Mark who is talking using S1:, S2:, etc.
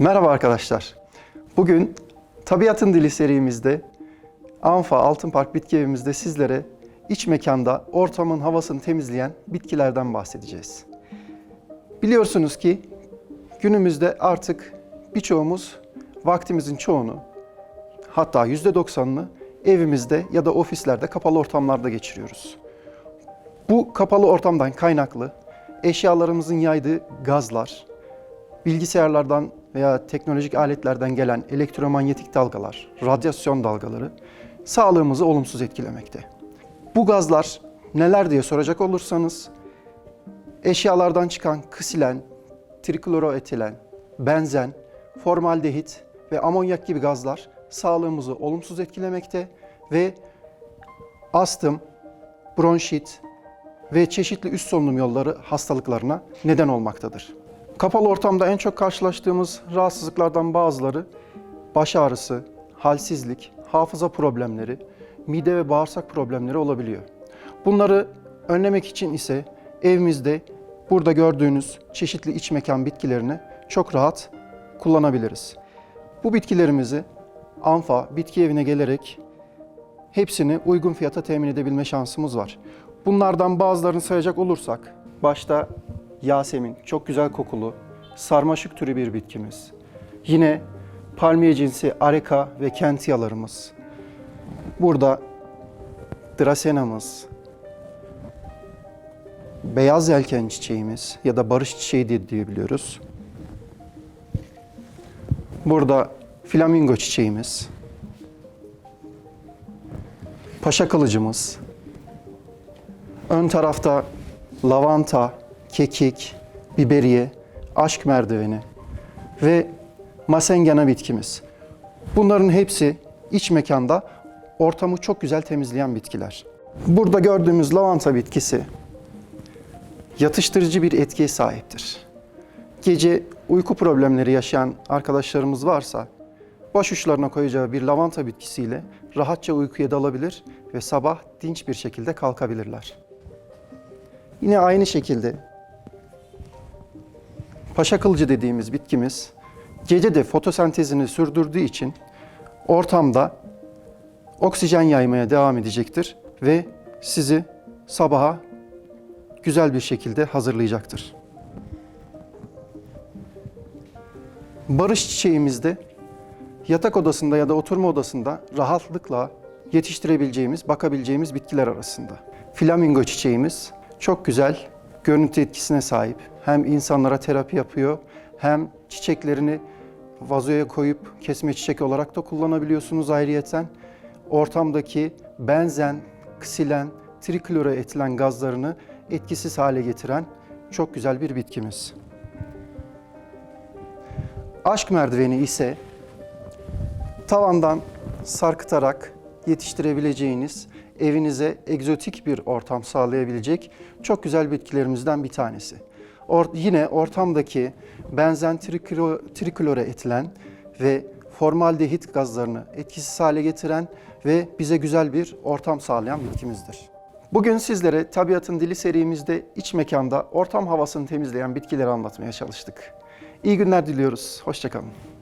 S1: Merhaba arkadaşlar. Bugün Tabiatın Dili serimizde Anfa Altın Park Bitki Evimizde sizlere iç mekanda ortamın havasını temizleyen bitkilerden bahsedeceğiz. Biliyorsunuz ki günümüzde artık birçoğumuz vaktimizin çoğunu hatta %90'ını evimizde ya da ofislerde kapalı ortamlarda geçiriyoruz. Bu kapalı ortamdan kaynaklı eşyalarımızın yaydığı gazlar, bilgisayarlardan veya teknolojik aletlerden gelen elektromanyetik dalgalar, radyasyon dalgaları sağlığımızı olumsuz etkilemekte. Bu gazlar neler diye soracak olursanız eşyalardan çıkan kisilen, trikloroetilen, benzen, formaldehit ve amonyak gibi gazlar sağlığımızı olumsuz etkilemekte ve astım, bronşit ve çeşitli üst solunum yolları hastalıklarına neden olmaktadır. Kapalı ortamda en çok karşılaştığımız rahatsızlıklardan bazıları baş ağrısı, halsizlik, hafıza problemleri, mide ve bağırsak problemleri olabiliyor. Bunları önlemek için ise evimizde burada gördüğünüz çeşitli iç mekan bitkilerini çok rahat kullanabiliriz. Bu bitkilerimizi Anfa bitki evine gelerek hepsini uygun fiyata temin edebilme şansımız var. Bunlardan bazılarını sayacak olursak, başta Yasemin, çok güzel kokulu, sarmaşık türü bir bitkimiz. Yine palmiye cinsi areka ve kentiyalarımız. Burada drasenamız, beyaz yelken çiçeğimiz ya da barış çiçeği diye diyebiliyoruz. Burada flamingo çiçeğimiz, paşa kılıcımız, ön tarafta lavanta, kekik, biberiye, aşk merdiveni ve masengana bitkimiz. Bunların hepsi iç mekanda ortamı çok güzel temizleyen bitkiler. Burada gördüğümüz lavanta bitkisi yatıştırıcı bir etkiye sahiptir. Gece uyku problemleri yaşayan arkadaşlarımız varsa baş uçlarına koyacağı bir lavanta bitkisiyle rahatça uykuya dalabilir ve sabah dinç bir şekilde kalkabilirler. Yine aynı şekilde paşa kılıcı dediğimiz bitkimiz gece de fotosentezini sürdürdüğü için ortamda oksijen yaymaya devam edecektir ve sizi sabaha güzel bir şekilde hazırlayacaktır. Barış çiçeğimizde yatak odasında ya da oturma odasında rahatlıkla yetiştirebileceğimiz, bakabileceğimiz bitkiler arasında. Flamingo çiçeğimiz çok güzel görüntü etkisine sahip. Hem insanlara terapi yapıyor hem çiçeklerini vazoya koyup kesme çiçek olarak da kullanabiliyorsunuz ayrıyeten. Ortamdaki benzen, ksilen, trikloroetilen gazlarını etkisiz hale getiren çok güzel bir bitkimiz. Aşk merdiveni ise tavandan sarkıtarak yetiştirebileceğiniz, evinize egzotik bir ortam sağlayabilecek çok güzel bitkilerimizden bir tanesi. Or, yine ortamdaki benzen triklo, triklore etilen ve formaldehit gazlarını etkisiz hale getiren ve bize güzel bir ortam sağlayan bitkimizdir. Bugün sizlere Tabiatın Dili serimizde iç mekanda ortam havasını temizleyen bitkileri anlatmaya çalıştık. İyi günler diliyoruz. Hoşçakalın.